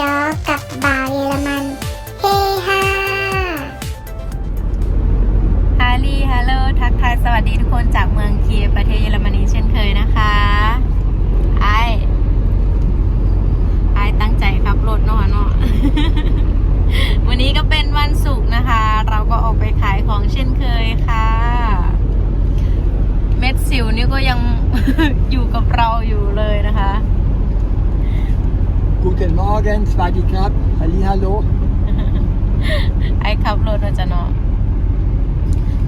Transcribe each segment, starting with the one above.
ยอกับบ่าวเยอรมันเฮฮาฮารีฮัลโหลทักทายสวัสดีทุกคนจากเมืองเคียประเทศเยอรมนีเช่นเคยนะคะไอไอตั้งใจขับรถเนาะเนาะวันนี้ก็เป็นวันศุกร์นะคะ เราก็ออกไปขายของเช่นเคยค่ะ เม็ดสิวนี่ก็ยังอยู่กับเราอยู่เลยนะคะ Guten Morgen, Swadi Cup, Hallo. ไอขับรถเราจะเนาะ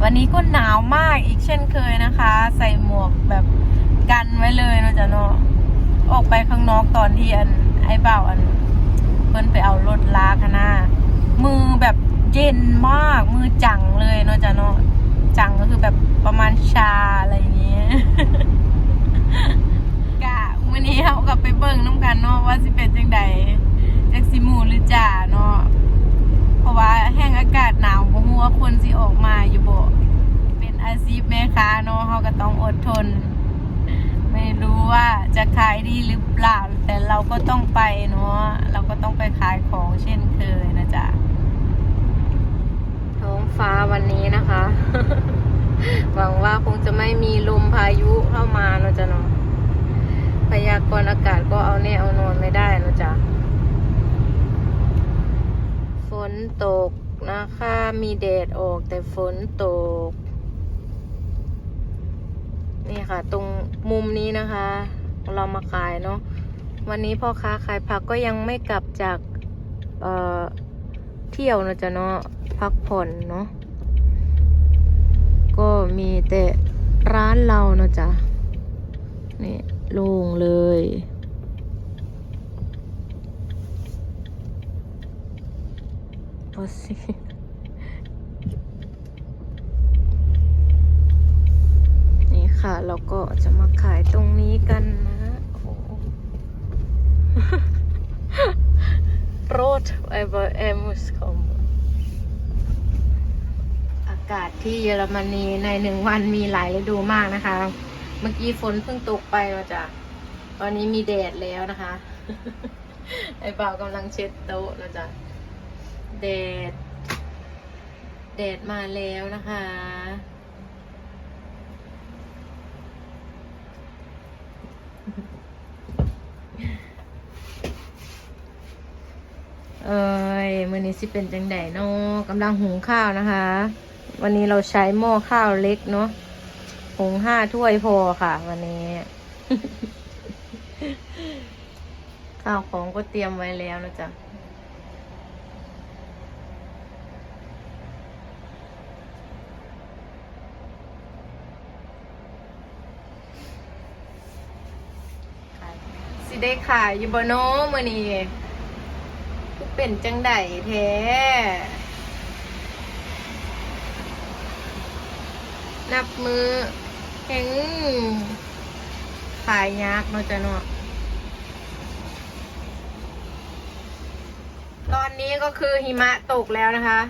วันนี้ก็หนาวมากอีกเช่นเคยนะคะ ใส่หมวกแบบกันไว้เลยเราจะเนาะออกไปข้างนอกตอนที่อัน ไอ้เบ่าอัน เพิ่นไปเอารถลากคณะมือแบบเย็นมากมือจังเลยเนาะจะเนาะจังก็คือแบบประมาณชาอะไรอย่างเงี้ย วันนี้เขากลับไปเบิ่งน้ำกันเนาะว่าสิเป็นจังใดจักสิมูหรือจ่าเนาะเพราะว่าแห้งอากาศหนาวบ่ฮู้ว่าคนสิออกมาอยู่บ่เป็นอาชีพแม่ค้าเนาะเฮาก็ต้องอดทน ไม่รู้ว่าจะขายดีหรือเปล่า แต่เราก็ต้องไปเนาะเราก็ต้องไปขายของเช่นเคยนะจ๊ะท้องฟ้าวันนี้นะคะ หวังว่าคงจะไม่มีลมพายุเข้ามาเนาะจ๊ะเนาะ พยากรณ์อากาศก็เอาแน่เอานอนไม่ได้นะจ๊ะ ฝนตกนะคะ มีแดดออกแต่ฝนตก นี่ค่ะ ตรงมุมนี้นะคะ เรามาขายเนาะ วันนี้พ่อค้าขายผักก็ยังไม่กลับจากเอ่อเที่ยวนะจ๊ะเนาะ พักผ่อนเนาะ ก็มีแต่ร้านเราเนาะจ๊ะ นี่ โล่งเลย เอาสินี่ค่ะ เราก็จะมาขายตรงนี้กันนะโอ้โห Rot über Emus kommen อากาศที่เยอรมนีในหนึ่งวันมีหลายฤดูมากนะคะ เมื่อกี้ฝนเพิ่งตกไปมาจากตอนนี้มีแดดแล้วนะคะ ไอ้บ่าวกำลังเช็ดโต๊ะนะจ๊ะแดด แดดมาแล้วนะคะ เอ้ยมื้อนี้สิเป็นจังไดเนาะกำลังหุงข้าวนะคะ วันนี้เราใช้หม้อข้าวเล็กเนาะ หุงห้าถ้วยพอค่ะ วันนี้ ข้าวของก็เตรียมไว้แล้วนะจ๊ะสิได้ขายอยู่บ่เนะมื้อนี้เป็นจังไดแท้นับมือ แข็งขายยากเนาะจ้ะเนาะตอนนี้ก็คือหิมะตกแล้วนะคะ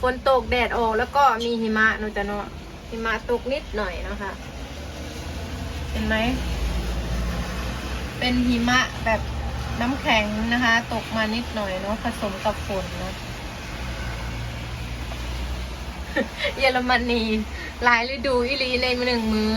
ฝนตกแดดออกแล้วก็มีหิมะเนาะจ้ะเนาะหิมะตกนิดหน่อยนะคะ เห็นไหม เป็นหิมะแบบน้ำแข็งนะคะ ตกมานิดหน่อยเนาะผสมกับฝนเนาะ เยอรมนีหลายฤดูอิลีในหนึ่งมือ้อ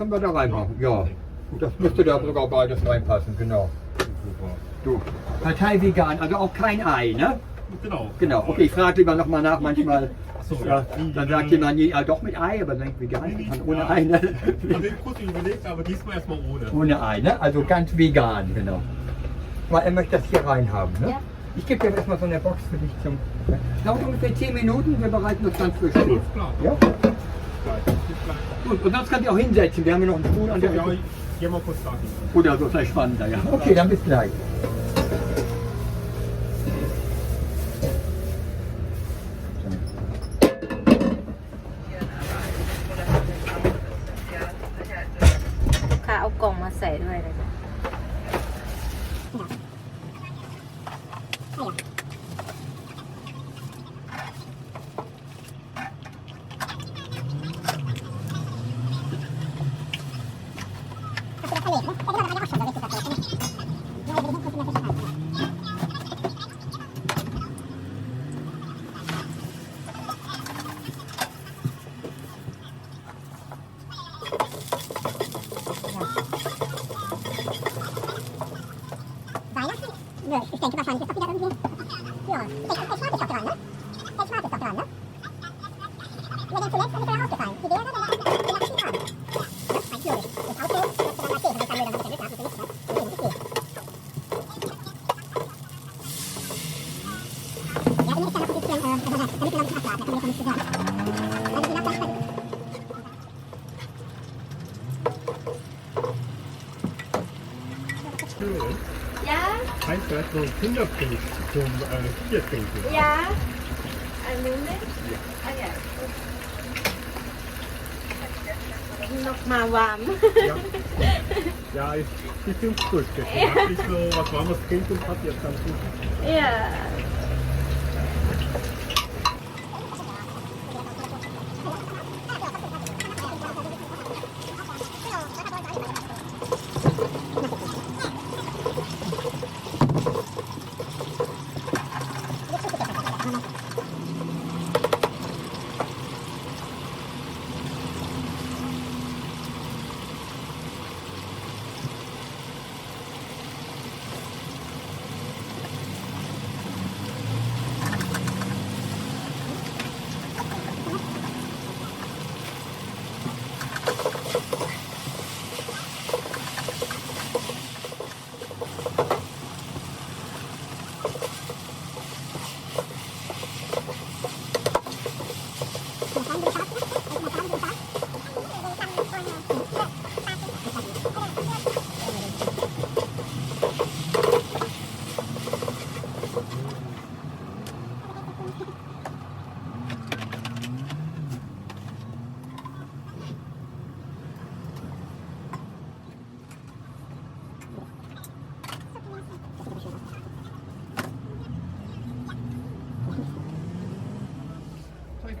Können wir da reinmachen, ja. Das müsste da sogar beides reinpassen, genau. Super. Du, Partei vegan, also auch kein Ei, ne? Genau. Genau, okay, ich frage lieber nochmal nach, manchmal. so, ja, ja. dann sagt jemand, ja, doch mit Ei, aber dann vegan, kann ohne Ei, ne? Habe ich kurz überlegt, aber diesmal erstmal ohne. Ohne Ei, ne? Also ganz vegan, genau. Weil er möchte das hier reinhaben, ne? Ja. Ich gebe dir erstmal so eine Box für dich zum. Dauert ungefähr 10 Minuten, wir bereiten das ganz frisch. Alles klar. Ja? Gut, und sonst kannst du auch hinsetzen. Wir haben hier noch einen Stuhl an der Ja, Ecke. ich geh mal kurz dahin. Oder so, vielleicht spannender, ja. Okay, dann bis gleich. ลูก Mir denn zuletzt ist mir aufgefallen. Die wäre dann nach dem Abend. Ja, rein theoretisch. Das Auto, das du dann mal dann mit der Lücke, nicht, das ist gut. Ja, dann ist ja noch ein bisschen, äh, damit wir noch ein bisschen abwarten, sagen. Ja, Heißt noch ein zum äh, Bier trinken. ja. Ein Moment. Ah ja. Noch mal warm. Ja. Ja, ist bestimmt gut. Deswegen hab ich so was warmes trinken und hat jetzt ganz gut. Ja.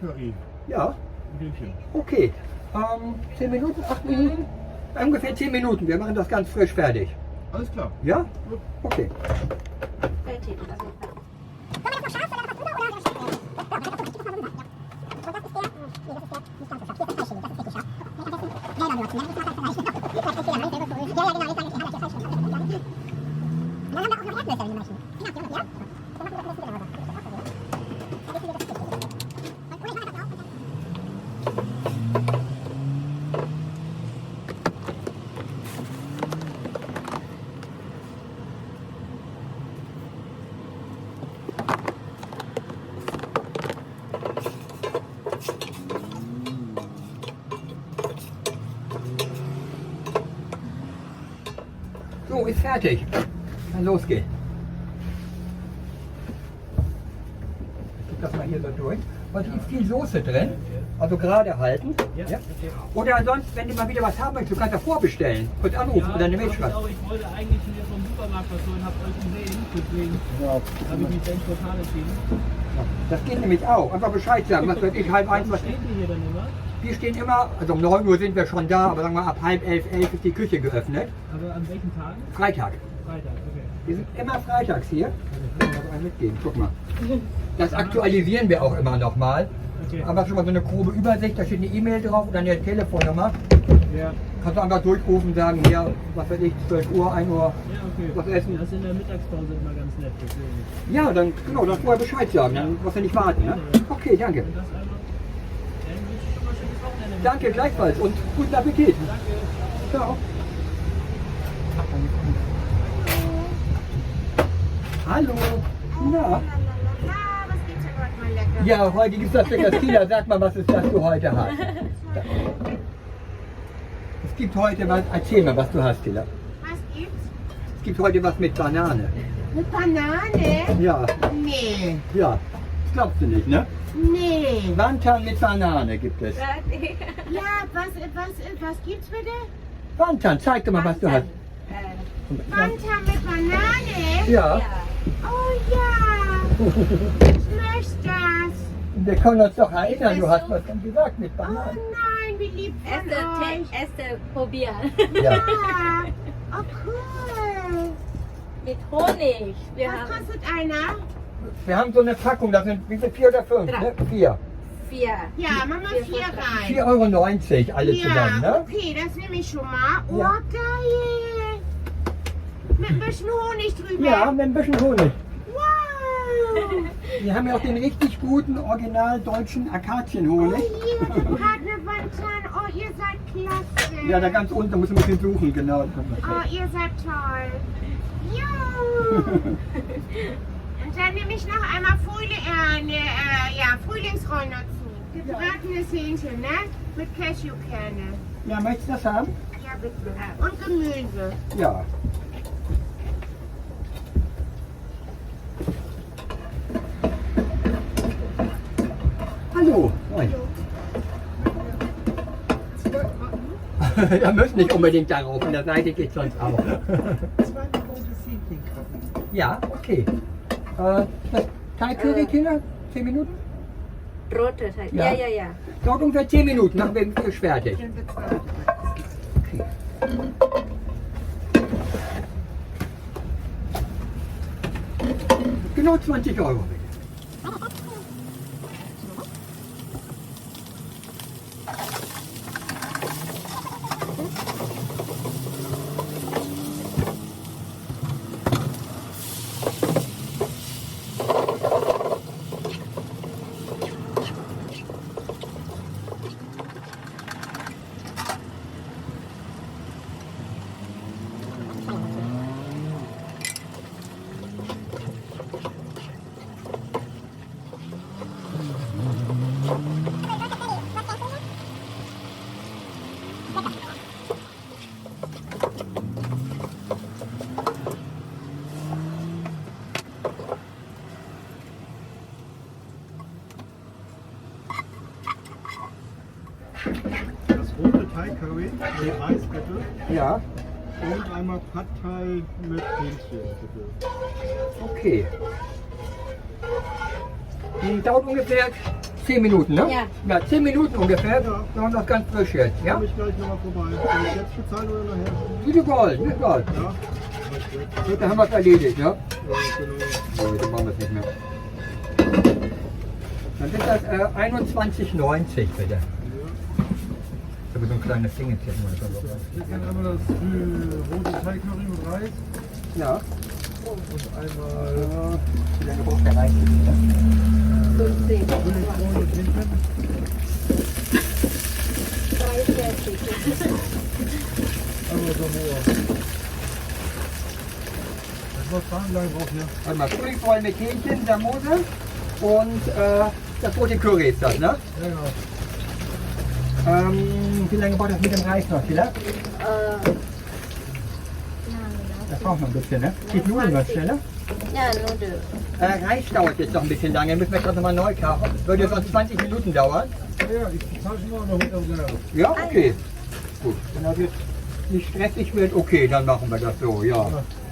Curry. Ja, okay. Ähm, 10 Minuten, 8 Minuten? Ungefähr 10 Minuten. Wir machen das ganz frisch fertig. Alles klar. Ja? Okay. Fertig. So, ist fertig. Losgehen. Ich gebe das mal hier so durch. Und hier ist viel Soße drin. Also gerade halten. Ja. Oder sonst, wenn du mal wieder was haben möchtest, du kannst ja vorbestellen. Kurz anrufen oder eine Mail schreiben. ich wollte eigentlich mir vom Supermarkt was holen, hab euch gesehen, deswegen Ja. habe ich mich dann spontan entschieden. Das geht nämlich auch. Einfach Bescheid sagen. Was weiß ich, halb eins, was Steht ihr hier dann immer? Wir stehen immer, also um 9 Uhr sind wir schon da, aber sagen wir ab halb elf, elf ist die Küche geöffnet. Aber an welchen Tagen? Freitag. Freitag, okay. Wir sind immer freitags hier. Ich kann mal einen mitgeben, guck mal. Das aktualisieren wir auch immer noch mal. Okay. Aber schon mal so eine grobe Übersicht, da steht eine E-Mail drauf oder eine Telefonnummer. Ja. Kannst du einfach durchrufen, sagen, hier, was weiß ich, 12 Uhr, 1 Uhr. Ja, okay. Was essen? Das ist in der Mittagspause immer ganz nett, deswegen. Ja, dann, genau, dann vorher Bescheid sagen, dann musst du nicht warten, ne? Okay, danke. Und das einfach. Dann wünsche ich schon mal schönes Wochenende. Danke gleichfalls und guten Appetit. Danke. Ciao. Hallo. Na? lecker? Ja, heute gibt es das Frikassina. Sag mal, was ist das du heute hast? Es gibt heute was, erzähl mal, was du hast, Tilla. Was gibt's? Es gibt heute was mit Banane. Mit Banane? Ja, Nee. ja. Das glaubst du nicht, ne? Nee. Wantan mit Banane gibt es. Ja, was, was, was gibt's bitte? Wantan, zeig doch mal, was du hast. Fanta mit Banane? Ja, Oh ja. Ich möchte das. wir können uns doch erinnern, du hast was schon gesagt mit Oh Banane. nein, wie lieb von Erste, euch. Te- erste probieren. Ja. Ja. Oh cool. Mit Honig. Wir Was haben kostet einer? Wir haben so eine Packung, das sind wie viel, vier oder fünf? Drei. Ne? Vier. vier. Ja, mach mal vier rein. 4,90 Euro alle Ja, zusammen, ne? okay, das nehme ich schon mal. Oh, Ja. geil. Mit ein bisschen Honig drüber. Ja, mit ein bisschen Honig. Wow. Wir haben ja auch den richtig guten, original deutschen Oh, Akazienhonig. hier, Partnerwantan. Oh, ihr seid klasse. Ja, da ganz unten, da muss man ein bisschen suchen, genau. Oh, ihr seid toll. Jo. Und dann nehme ich noch einmal Frühling, äh, ne, äh, ja, Frühlingsrollen dazu. Gebratenes Hähnchen, ne? Mit Cashewkerne. Ja, möchtest du das haben? Ja, bitte. Und Gemüse. Ja. Hallo. Moin. ja, müssen nicht unbedingt darauf, an der Seite geht sonst auch. ja, okay. Äh, Thai Curry, Kinder? 10 Minuten? Rote Teig. Ja. Ja, ja, ja. Dauert ungefähr 10 Minuten, dann werden wir fertig. Okay. Genau 20 Euro. bitte. Das rote Thai Curry mit Reis bitte. Ja, Und einmal Pad Thai mit Hähnchen bitte. okay. Die dauert ungefähr 10 Minuten, ne? Ja. Ja, 10 Minuten ungefähr. Da haben wir das ganz frisch jetzt, ja? Komm ich gleich nochmal vorbei. Soll ich jetzt bezahlen oder nachher? Wie du wolltest, nicht wahr? Ja? Okay. Gut, dann haben wir es erledigt, ja? Ja, genau. Nee, dann machen wir es nicht mehr. Dann sind das äh, 21,90 bitte. Habe so ein kleines Ding jetzt hier. Wir kennen einmal das äh, rote Thai Curry mit Reis Ja. und einmal Wie lange braucht der Reis? Ne? 15. Frühlingsrollen mit Hähnchen. 3,40. Einmal Samoa. Was fragen lange braucht Hähnchen, Samose und äh, das rote Curry ist das, ne? Ja, genau. Ähm, wie lange braucht das mit dem Reis noch, Tilla? Äh, Das braucht noch ein bisschen, ne? Geht Nudeln was schneller? ja, Nudeln. Äh, Reis dauert jetzt noch ein bisschen lange, müssen wir gerade nochmal neu kaufen. Würde sonst 20 Minuten dauern. Ja, ja, ich bezahle schon mal eine 100 Euro. Ja, okay. Gut, wenn das jetzt nicht stressig wird, okay, dann machen wir das so, ja.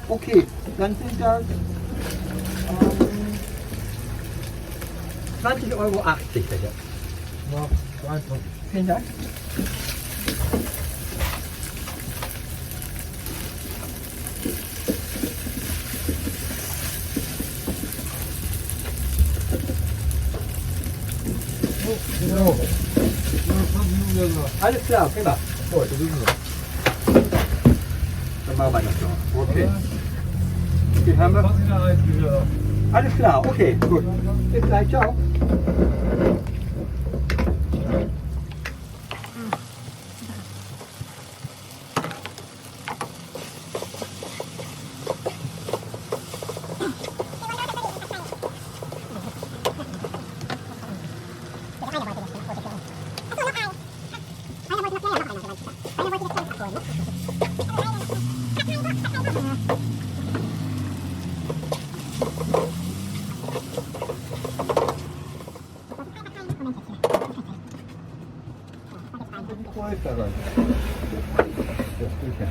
Okay, dann sind das ähm, 20,80 Euro bitte. Ja, 23. Vielen Dank. So. Alles klar, prima. Gut. Dann machen wir das noch. Okay. Den haben wir. Alles klar, okay, gut. Bis gleich, ciao. 꼬에다가 이렇게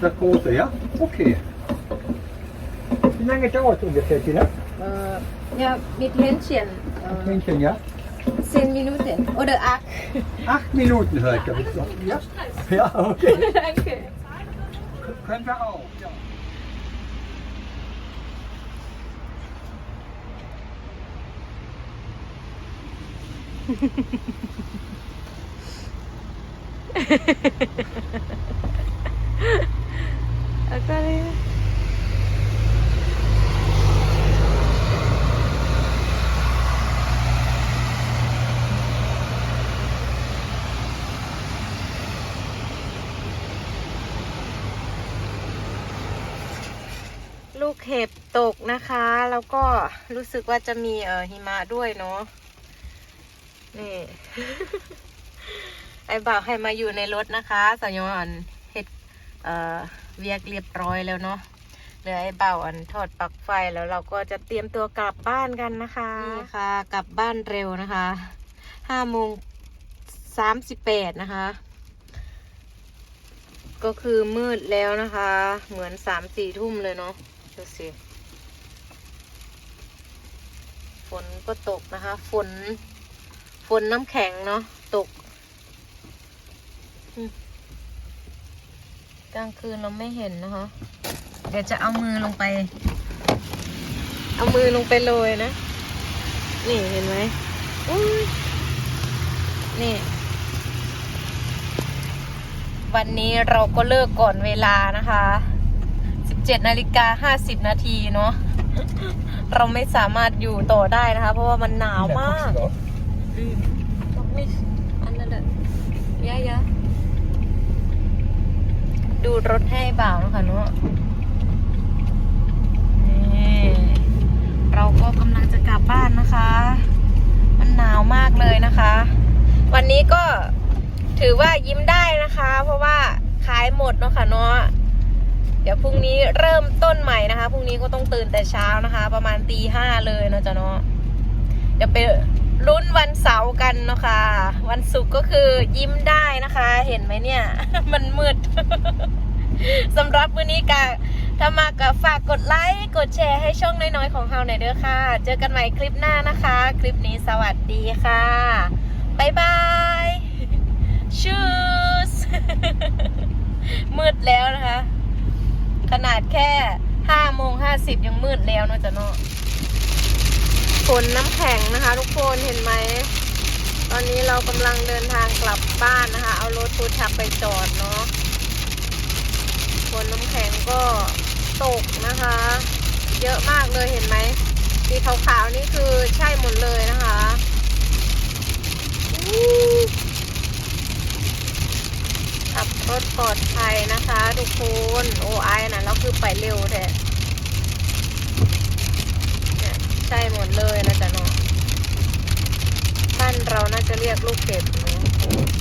딱 꼬어야 오케이 그냥 이렇게 꼬어 좀 이렇게 지나 어, 야, mit Hähnchen. Hähnchen, ja? 10 Minuten. Oder 8. Acht Minuten noch. Ja? Ja, okay. Danke. Können wir auch, ja. Okay. ลูกเห็บตกนะคะ แล้วก็รู้สึกว่าจะมีเอ่อหิมะด้วยเนาะนี่ ไอ้บ่าวให้มาอยู่ในรถนะคะสายอนเห็ดเอ่อเวียกเรียบร้อยแล้วเนาะเหลือไอ้เบ่าอันทอดปลั๊กไฟแล้วเราก็จะเตรียมตัวกลับบ้านกันนะคะนี่ค่ะ กลับบ้านเร็วนะคะห้าโมงสามสิบแปดนะคะ ก็คือมืดแล้วนะคะ เหมือนสามสี่ทุ่มเลยเนาะ สิฝนก็ตกนะคะ ฝน ฝนน้ำแข็งเนาะตกกลางคืนเราไม่เห็นนะคะ เดี๋ยวจะเอามือลงไป เอามือลงไปโรยนะ นี่เห็นไหมอุ้ยนี่ วันนี้เราก็เลิกก่อนเวลานะคะ 17นาฬิกา50นาทีเนาะเราไม่สามารถอยู่ต่อได้นะคะ เพราะว่ามันหนาวมาก Noch nicht. Andere. Ja, ja. ดูรถให้บ่าวนะคะเนาะนี่เราก็กำลังจะกลับบ้านนะคะ มันหนาวมากเลยนะคะ วันนี้ก็ถือว่ายิ้มได้นะคะ เพราะว่าขายหมดเนาะค่ะเนาะ เดี๋ยวพรุ่งนี้เริ่มต้นใหม่นะคะ พรุ่งนี้ก็ต้องตื่นแต่เช้านะคะ ประมาณตีห้าเลยเนาะจ๊ะเนาะเดี๋ยวไปลุ้นวันเสาร์กันเนาะคะวันศุกร์ก็คือยิ้มได้นะคะ เห็นไหมเนี่ย มันมืดสำหรับวันนี้กะถ้ามากับฝากกดไลค์ กดแชร์ให้ช่องน้อยๆของเฮาหน่อยเด้อค่ะ เจอกันใหม่คลิปหน้านะคะ คลิปนี้สวัสดีค่ะบ๊ายบายชูสมืดแล้วนะคะ ขนาดแค่ห้าโมงห้าสิบยังมืดแล้วเนาะจ๊ะเนาะฝนน้ำแข็งนะคะ ทุกคนเห็นไหม ตอนนี้เรากำลังเดินทางกลับบ้านนะคะ เอารถฟูดทักไปจอดเนาะฝนน้ำแข็งก็ตกนะคะ เยอะมากเลยเห็นไหมสีขาวๆนี่คือใช่หมดเลยนะคะ รถปลอดภัยนะคะทุกคนโอ้ไอนะเราคือไปเร็วแท้ใช่หมดเลยนะจ๊ะเนาะบ้านเราน่าจะเรียกลูกเก็บเนาะ